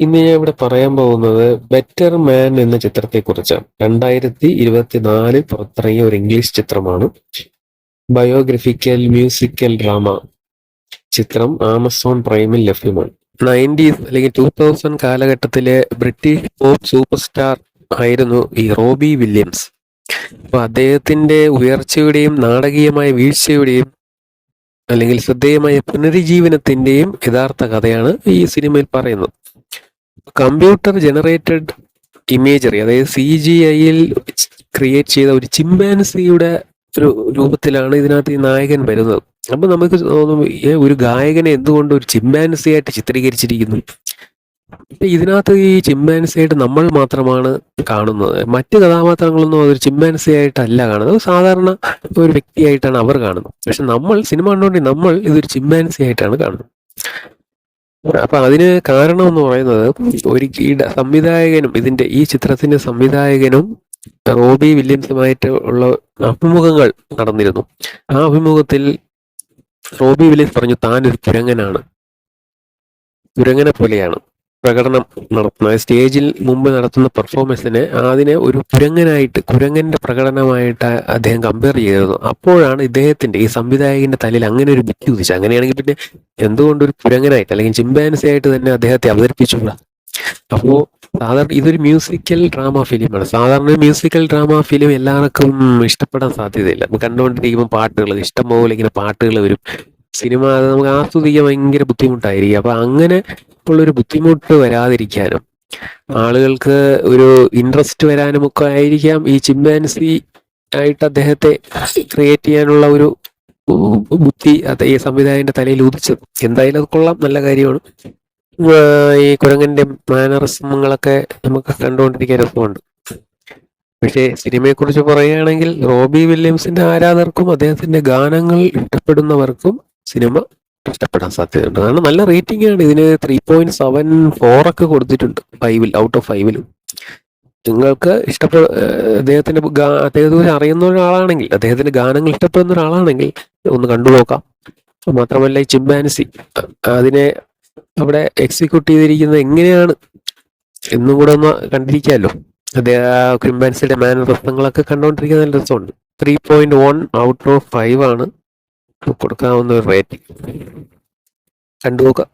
ഇന്ന് ഞാൻ ഇവിടെ പറയാൻ പോകുന്നത് ബെറ്റർ മാൻ എന്ന ചിത്രത്തെക്കുറിച്ചാണ്. രണ്ടായിരത്തി ഇരുപത്തിനാലിൽ പുറത്തിറങ്ങിയ ഒരു ഇംഗ്ലീഷ് ചിത്രമാണ്. ബയോഗ്രഫിക്കൽ മ്യൂസിക്കൽ ഡ്രാമ ചിത്രം ആമസോൺ പ്രൈമിൽ ലഭ്യമാണ്. നയന്റീസ് അല്ലെങ്കിൽ ടൂ തൗസൻഡ് കാലഘട്ടത്തിലെ ബ്രിട്ടീഷ് പോപ്പ് സൂപ്പർ സ്റ്റാർ ആയിരുന്നു ഈ റോബി വില്യംസ് അപ്പൊ അദ്ദേഹത്തിന്റെ ഉയർച്ചയുടെയും നാടകീയമായ വീഴ്ചയുടെയും അല്ലെങ്കിൽ ശ്രദ്ധേയമായ പുനരുജ്ജീവനത്തിന്റെയും യഥാർത്ഥ കഥയാണ് ഈ സിനിമയിൽ പറയുന്നത്. കമ്പ്യൂട്ടർ ജനറേറ്റഡ് ഇമേജറി അതായത് സി ജി ഐയിൽ ക്രിയേറ്റ് ചെയ്ത ഒരു ചിമ്പാൻസിയുടെ ഒരു രൂപത്തിലാണ് ഇതിനകത്ത് ഈ നായകൻ വരുന്നത്. അപ്പൊ നമുക്ക് തോന്നും ഒരു ഗായകനെ എന്തുകൊണ്ട് ഒരു ചിമ്പാൻസി ആയിട്ട് ചിത്രീകരിച്ചിരിക്കുന്നു? ഇപ്പൊ ഇതിനകത്ത് ഈ ചിമ്പാൻസി ആയിട്ട് നമ്മൾ മാത്രമാണ് കാണുന്നത്. മറ്റ് കഥാപാത്രങ്ങളൊന്നും അതൊരു ചിമ്പാൻസി ആയിട്ടല്ല കാണുന്നത് സാധാരണ ഒരു വ്യക്തിയായിട്ടാണ് അവർ കാണുന്നത്. പക്ഷെ നമ്മൾ സിനിമ കണ്ടുകൊണ്ട് നമ്മൾ ഇതൊരു ചിമ്പാൻസി ആയിട്ടാണ് കാണുന്നത്. അപ്പൊ അതിന് കാരണം എന്ന് പറയുന്നത് ഒരു ഈ സംവിധായകനും ഇതിന്റെ ഈ ചിത്രത്തിന്റെ സംവിധായകനും റോബി വില്യംസുമായിട്ട് ഉള്ള അഭിമുഖങ്ങൾ നടന്നിരുന്നു. ആ അഭിമുഖത്തിൽ റോബി വില്യംസ് പറഞ്ഞു താൻ ഒരു തുരങ്ങനാണ് തുരങ്ങനെ പോലെയാണ് പ്രകടനം നടത്തുന്നത് സ്റ്റേജിൽ മുമ്പ് നടത്തുന്ന പെർഫോമൻസിനെ അതിനെ ഒരു കുരങ്ങനായിട്ട് കുരങ്ങന്റെ പ്രകടനമായിട്ട് അദ്ദേഹം കമ്പയർ ചെയ്തിരുന്നു. അപ്പോഴാണ് ഇദ്ദേഹത്തിന്റെ ഈ സംവിധായകന്റെ തലയിൽ അങ്ങനെ ഒരു ബുദ്ധി ഉദിച്ചത്. അങ്ങനെയാണെങ്കിൽ പിന്നെ എന്തുകൊണ്ട് ഒരു കുരങ്ങനായിട്ട് അല്ലെങ്കിൽ ചിമ്പാൻസി ആയിട്ട് തന്നെ അദ്ദേഹത്തെ അവതരിപ്പിച്ചുകൂടാ? അപ്പോ സാധാരണ ഇതൊരു മ്യൂസിക്കൽ ഡ്രാമ ഫിലിമാണ് സാധാരണ മ്യൂസിക്കൽ ഡ്രാമ ഫിലിം എല്ലാവർക്കും ഇഷ്ടപ്പെടാൻ സാധ്യതയില്ല. കണ്ടുകൊണ്ടിരിക്കുമ്പോൾ പാട്ടുകൾ ഇഷ്ടം പോലെ ഇങ്ങനെ പാട്ടുകൾ വരും. സിനിമ അത് നമുക്ക് ആസ്വദിക്കാൻ ഭയങ്കര ബുദ്ധിമുട്ടായിരിക്കും. അപ്പൊ അങ്ങനെ ഉള്ളൊരു ബുദ്ധിമുട്ട് വരാതിരിക്കാനും ആളുകൾക്ക് ഒരു ഇൻട്രസ്റ്റ് വരാനും ഒക്കെ ആയിരിക്കാം ഈ ചിമ്പാൻസി ആയിട്ട് അദ്ദേഹത്തെ ക്രിയേറ്റ് ചെയ്യാനുള്ള ഒരു ബുദ്ധി ഈ സംവിധായകന്റെ തലയിൽ ഉദിച്ചത് എന്തായാലും അത് കൊള്ളാം നല്ല കാര്യമാണ്. ഈ കുരങ്ങന്റെ മാനറിസമങ്ങളൊക്കെ നമുക്ക് കണ്ടുകൊണ്ടിരിക്കാൻ രസമുണ്ട്. പക്ഷേ സിനിമയെ കുറിച്ച് പറയുകയാണെങ്കിൽ റോബി വില്യംസിന്റെ ആരാധകർക്കും അദ്ദേഹത്തിന്റെ ഗാനങ്ങൾ ഇഷ്ടപ്പെടുന്നവർക്കും സിനിമ ഇഷ്ടപ്പെടാൻ സാധ്യതയുണ്ട്. കാരണം നല്ല റേറ്റിംഗ് ആണ്. ഇതിന് ത്രീ പോയിന്റ് സെവൻ ഫോർ ഒക്കെ കൊടുത്തിട്ടുണ്ട്. ഫൈവിൽ ഔട്ട് ഓഫ് ഫൈവിൽ നിങ്ങൾക്ക് ഇഷ്ടപ്പെട അദ്ദേഹത്തിന്റെ അദ്ദേഹത്തെ അറിയുന്ന ഒരാളാണെങ്കിൽ അദ്ദേഹത്തിന്റെ ഗാനങ്ങൾ ഇഷ്ടപ്പെടുന്ന ഒരാളാണെങ്കിൽ ഒന്ന് കണ്ടു നോക്കാം. മാത്രമല്ല ഈ ചിമ്പാൻസി അതിനെ അവിടെ എക്സിക്യൂട്ട് ചെയ്തിരിക്കുന്നത് എങ്ങനെയാണ് എന്നും കൂടെ ഒന്ന് കണ്ടിരിക്കാമല്ലോ അദ്ദേഹം ചിമ്പാൻസിയുടെ മാനറിസങ്ങളൊക്കെ കണ്ടുകൊണ്ടിരിക്കുന്ന നല്ല രസമുണ്ട്. Three point one out of five ആണ്. കൊടുക്കാവുന്ന ഒരു റേറ്റിംഗ് കണ്ടു നോക്കാം